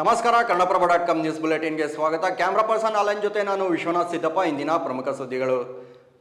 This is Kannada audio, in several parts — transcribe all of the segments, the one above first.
ನಮಸ್ಕಾರ, ಕನ್ನಡಪ್ರಭ ಡಾಟ್ ಕಾಮ್ ನ್ಯೂಸ್ ಬುಲೆಟಿನ್ಗೆ ಸ್ವಾಗತ. ಕ್ಯಾಮ್ರಾ ಪರ್ಸನ್ ಅಲನ್ ಜೊತೆ ನಾನು ವಿಶ್ವನಾಥ್ ಸಿದ್ದಪ್ಪ, ಇಂದಿನ ಪ್ರಮುಖ ಸುದ್ದಿಗಳು.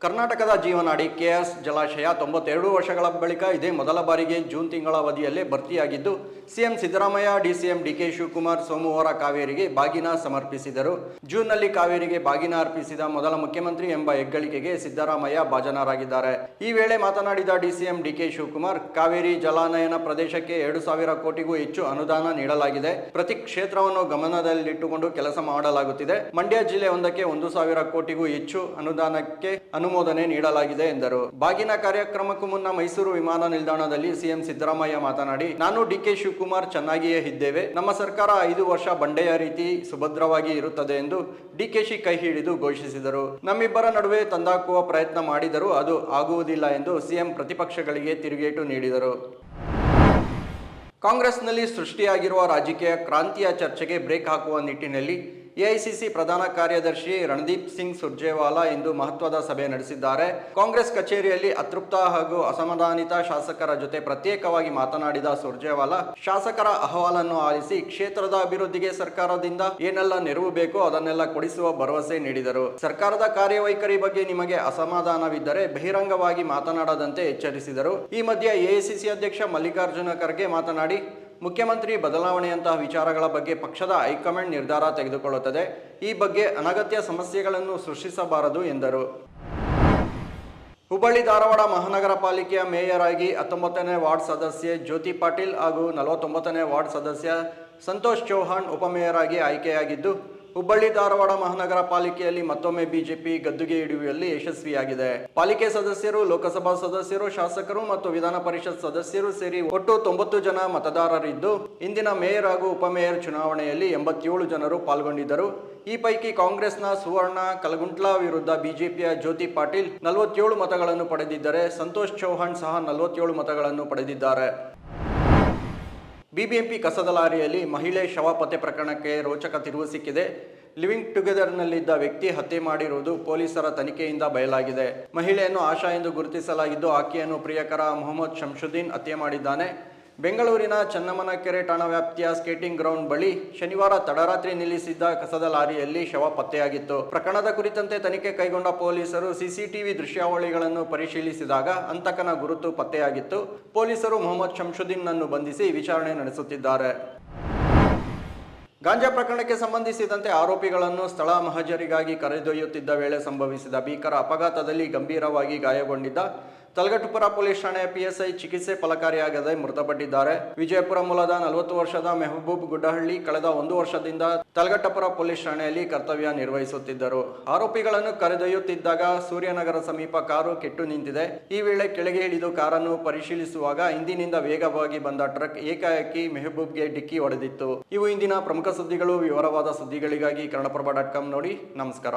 ಕರ್ನಾಟಕದ ಜೀವನಾಡಿ ಕೆಎಸ್ ಜಲಾಶಯ ತೊಂಬತ್ತೆರಡು ವರ್ಷಗಳ ಬಳಿಕ ಇದೇ ಮೊದಲ ಬಾರಿಗೆ ಜೂನ್ ತಿಂಗಳ ಅವಧಿಯಲ್ಲೇ ಭರ್ತಿಯಾಗಿದ್ದು CM Siddaramaiah, DCM DK Shivakumar, ಸೋಮವಾರ ಕಾವೇರಿಗೆ ಬಾಗಿನ ಸಮರ್ಪಿಸಿದರು. ಜೂನ್ನಲ್ಲಿ ಕಾವೇರಿಗೆ ಬಾಗಿನ ಅರ್ಪಿಸಿದ ಮೊದಲ ಮುಖ್ಯಮಂತ್ರಿ ಎಂಬ ಹೆಗ್ಗಳಿಕೆಗೆ ಸಿದ್ದರಾಮಯ್ಯ ಭಾಜನರಾಗಿದ್ದಾರೆ. ಈ ವೇಳೆ ಮಾತನಾಡಿದ ಡಿಸಿಎಂ ಡಿಕೆ ಶಿವಕುಮಾರ್, ಕಾವೇರಿ ಜಲಾನಯನ ಪ್ರದೇಶಕ್ಕೆ ಎರಡು ಸಾವಿರ ಕೋಟಿಗೂ ಹೆಚ್ಚು ಅನುದಾನ ನೀಡಲಾಗಿದೆ. ಪ್ರತಿ ಕ್ಷೇತ್ರವನ್ನು ಗಮನದಲ್ಲಿಟ್ಟುಕೊಂಡು ಕೆಲಸ ಮಾಡಲಾಗುತ್ತಿದೆ. ಮಂಡ್ಯ ಜಿಲ್ಲೆ ಒಂದಕ್ಕೆ ಒಂದು ಸಾವಿರ ಕೋಟಿಗೂ ಹೆಚ್ಚು ಅನುದಾನಕ್ಕೆ ಅನುಮೋದನೆ ನೀಡಲಾಗಿದೆ ಎಂದರು. ಬಾಗಿನ ಕಾರ್ಯಕ್ರಮಕ್ಕೂ ಮುನ್ನ ಮೈಸೂರು ವಿಮಾನ ನಿಲ್ದಾಣದಲ್ಲಿ ಸಿಎಂ ಸಿದ್ದರಾಮಯ್ಯ ಮಾತನಾಡಿ, ನಾನು ಡಿಕೆ ಶಿವಕುಮಾರ್ ಚೆನ್ನಾಗಿಯೇ ಇದ್ದೇವೆ. ನಮ್ಮ ಸರ್ಕಾರ ಐದು ವರ್ಷ ಬಂಡೆಯ ರೀತಿ ಸುಭದ್ರವಾಗಿ ಇರುತ್ತದೆ ಎಂದು ಡಿಕೆಶಿ ಕೈ ಹಿಡಿದು ಘೋಷಿಸಿದರು. ನಮ್ಮಿಬ್ಬರ ನಡುವೆ ತಂದಾಕುವ ಪ್ರಯತ್ನ ಮಾಡಿದರೂ ಅದು ಆಗುವುದಿಲ್ಲ ಎಂದು ಸಿಎಂ ಪ್ರತಿಪಕ್ಷಗಳಿಗೆ ತಿರುಗೇಟು ನೀಡಿದರು. ಕಾಂಗ್ರೆಸ್ನಲ್ಲಿ ಸೃಷ್ಟಿಯಾಗಿರುವ ರಾಜಕೀಯ ಕ್ರಾಂತಿಯ ಚರ್ಚೆಗೆ ಬ್ರೇಕ್ ಹಾಕುವ ನಿಟ್ಟಿನಲ್ಲಿ ಎಐಸಿಸಿ ಪ್ರಧಾನ ಕಾರ್ಯದರ್ಶಿ ರಣದೀಪ್ ಸಿಂಗ್ ಸುರ್ಜೇವಾಲಾ ಇಂದು ಮಹತ್ವದ ಸಭೆ ನಡೆಸಿದ್ದಾರೆ. ಕಾಂಗ್ರೆಸ್ ಕಚೇರಿಯಲ್ಲಿ ಅತೃಪ್ತ ಹಾಗೂ ಅಸಮಾಧಾನಿತ ಶಾಸಕರ ಜೊತೆ ಪ್ರತ್ಯೇಕವಾಗಿ ಮಾತನಾಡಿದ ಸುರ್ಜೇವಾಲಾ, ಶಾಸಕರ ಅಹವಾಲನ್ನು ಆಲಿಸಿ ಕ್ಷೇತ್ರದ ಅಭಿವೃದ್ಧಿಗೆ ಸರ್ಕಾರದಿಂದ ಏನೆಲ್ಲ ನೆರವು ಬೇಕೋ ಅದನ್ನೆಲ್ಲ ಕೊಡಿಸುವ ಭರವಸೆ ನೀಡಿದರು. ಸರ್ಕಾರದ ಕಾರ್ಯವೈಖರಿ ಬಗ್ಗೆ ನಿಮಗೆ ಅಸಮಾಧಾನವಿದ್ದರೆ ಬಹಿರಂಗವಾಗಿ ಮಾತನಾಡದಂತೆ ಎಚ್ಚರಿಸಿದರು. ಈ ಮಧ್ಯೆ ಎಐಸಿಸಿ ಅಧ್ಯಕ್ಷ ಮಲ್ಲಿಕಾರ್ಜುನ ಖರ್ಗೆ ಮಾತನಾಡಿ ಮುಖ್ಯಮಂತ್ರಿ ಬದಲಾವಣೆಯಂತಹ ವಿಚಾರಗಳ ಬಗ್ಗೆ ಪಕ್ಷದ ಹೈಕಮಾಂಡ್ ನಿರ್ಧಾರ ತೆಗೆದುಕೊಳ್ಳುತ್ತದೆ. ಈ ಬಗ್ಗೆ ಅನಗತ್ಯ ಸಮಸ್ಯೆಗಳನ್ನು ಸೃಷ್ಟಿಸಬಾರದು ಎಂದರು. ಹುಬ್ಬಳ್ಳಿ ಧಾರವಾಡ ಮಹಾನಗರ ಪಾಲಿಕೆಯ ಮೇಯರ್ ಆಗಿ ಹತ್ತೊಂಬತ್ತನೇ ವಾರ್ಡ್ ಸದಸ್ಯೆ ಜ್ಯೋತಿ ಪಾಟೀಲ್ ಹಾಗೂ ನಲವತ್ತೊಂಬತ್ತನೇ ವಾರ್ಡ್ ಸದಸ್ಯ ಸಂತೋಷ್ ಚೌಹಾಣ್ ಉಪಮೇಯರ್ ಆಗಿ ಆಯ್ಕೆಯಾಗಿದ್ದು ಹುಬ್ಬಳ್ಳಿ ಧಾರವಾಡ ಮಹಾನಗರ ಪಾಲಿಕೆಯಲ್ಲಿ ಮತ್ತೊಮ್ಮೆ ಬಿಜೆಪಿ ಗದ್ದುಗೆ ಹಿಡಿಯುವಲ್ಲಿ ಯಶಸ್ವಿಯಾಗಿದೆ. ಪಾಲಿಕೆ ಸದಸ್ಯರು, ಲೋಕಸಭಾ ಸದಸ್ಯರು, ಶಾಸಕರು ಮತ್ತು ವಿಧಾನ ಪರಿಷತ್ ಸದಸ್ಯರು ಸೇರಿ ಒಟ್ಟು ತೊಂಬತ್ತು ಜನ ಮತದಾರರಿದ್ದು, ಇಂದಿನ ಮೇಯರ್ ಹಾಗೂ ಉಪಮೇಯರ್ ಚುನಾವಣೆಯಲ್ಲಿ ಎಂಬತ್ತೇಳು ಜನರು ಪಾಲ್ಗೊಂಡಿದ್ದರು. ಈ ಪೈಕಿ ಕಾಂಗ್ರೆಸ್ನ ಸುವರ್ಣ ಕಲಗುಂಟ್ಲಾ ವಿರುದ್ಧ ಬಿಜೆಪಿಯ ಜ್ಯೋತಿ ಪಾಟೀಲ್ ನಲವತ್ತೇಳು ಮತಗಳನ್ನು ಪಡೆದಿದ್ದರೆ, ಸಂತೋಷ್ ಚೌಹಾಣ್ ಸಹ ನಲವತ್ತೇಳು ಮತಗಳನ್ನು ಪಡೆದಿದ್ದಾರೆ. ಬಿಬಿಎಂಪಿ ಕಸದ ಲಾರಿಯಲ್ಲಿ ಮಹಿಳೆ ಶವ ಪತ್ತೆ ಪ್ರಕರಣಕ್ಕೆ ರೋಚಕ ತಿರುವು ಸಿಕ್ಕಿದೆ. ಲಿವಿಂಗ್ ಟುಗೆದರ್ನಲ್ಲಿದ್ದ ವ್ಯಕ್ತಿ ಹತ್ಯೆ ಮಾಡಿರುವುದು ಪೊಲೀಸರ ತನಿಖೆಯಿಂದ ಬಯಲಾಗಿದೆ. ಮಹಿಳೆಯನ್ನು ಆಶಾ ಎಂದು ಗುರುತಿಸಲಾಗಿದ್ದು, ಆಕೆಯನ್ನು ಪ್ರಿಯಕರ ಮೊಹಮ್ಮದ್ ಶಂಶುದ್ದೀನ್ ಹತ್ಯೆ ಮಾಡಿದ್ದಾನೆ. ಬೆಂಗಳೂರಿನ ಚನ್ನಮ್ಮನಕೆರೆ ಠಾಣಾ ವ್ಯಾಪ್ತಿಯ ಸ್ಕೇಟಿಂಗ್ ಗ್ರೌಂಡ್ ಬಳಿ ಶನಿವಾರ ತಡರಾತ್ರಿ ನಿಲ್ಲಿಸಿದ್ದ ಕಸದ ಲಾರಿಯಲ್ಲಿ ಶವ ಪತ್ತೆಯಾಗಿತ್ತು. ಪ್ರಕರಣದ ಕುರಿತಂತೆ ತನಿಖೆ ಕೈಗೊಂಡ ಪೊಲೀಸರು ಸಿಸಿಟಿವಿ ದೃಶ್ಯಾವಳಿಗಳನ್ನು ಪರಿಶೀಲಿಸಿದಾಗ ಅಂತಕನ ಗುರುತು ಪತ್ತೆಯಾಗಿತ್ತು. ಪೊಲೀಸರು ಮೊಹಮ್ಮದ್ ಶಂಶುದ್ದೀನ್ನನ್ನು ಬಂಧಿಸಿ ವಿಚಾರಣೆ ನಡೆಸುತ್ತಿದ್ದಾರೆ. ಗಾಂಜಾ ಪ್ರಕರಣಕ್ಕೆ ಸಂಬಂಧಿಸಿದಂತೆ ಆರೋಪಿಗಳನ್ನು ಸ್ಥಳ ಮಹಜರಿಗಾಗಿ ಕರೆದೊಯ್ಯುತ್ತಿದ್ದ ವೇಳೆ ಸಂಭವಿಸಿದ ಭೀಕರ ಅಪಘಾತದಲ್ಲಿ ಗಂಭೀರವಾಗಿ ಗಾಯಗೊಂಡಿದ್ದ ತಲಗಟ್ಟುಪುರ ಪೊಲೀಸ್ ಠಾಣೆಯ ಪಿಎಸ್ಐ ಚಿಕಿತ್ಸೆ ಫಲಕಾರಿಯಾಗದೆ ಮೃತಪಟ್ಟಿದ್ದಾರೆ. ವಿಜಯಪುರ ಮೂಲದ ನಲವತ್ತು ವರ್ಷದ ಮೆಹಬೂಬ್ ಗುಡ್ಡಹಳ್ಳಿ ಕಳೆದ ಒಂದು ವರ್ಷದಿಂದ ತಲಗಟ್ಟಪುರ ಪೊಲೀಸ್ ಠಾಣೆಯಲ್ಲಿ ಕರ್ತವ್ಯ ನಿರ್ವಹಿಸುತ್ತಿದ್ದರು. ಆರೋಪಿಗಳನ್ನು ಕರೆದೊಯ್ಯುತ್ತಿದ್ದಾಗ ಸೂರ್ಯನಗರ ಸಮೀಪ ಕಾರು ಕೆಟ್ಟು ನಿಂತಿದೆ. ಈ ವೇಳೆ ಕೆಳಗೆ ಇಳಿದು ಕಾರನ್ನು ಪರಿಶೀಲಿಸುವಾಗ ಹಿಂದಿನಿಂದ ವೇಗವಾಗಿ ಬಂದ ಟ್ರಕ್ ಏಕಾಏಕಿ ಮೆಹಬೂಬ್ಗೆ ಡಿಕ್ಕಿ ಹೊಡೆದಿತ್ತು. ಇವು ಇಂದಿನ ಪ್ರಮುಖ ಸುದ್ದಿಗಳು. ವಿವರವಾದ ಸುದ್ದಿಗಳಿಗಾಗಿ ಕನ್ನಡಪ್ರಭ ಡಾಟ್ ಕಾಮ್ ನೋಡಿ. ನಮಸ್ಕಾರ.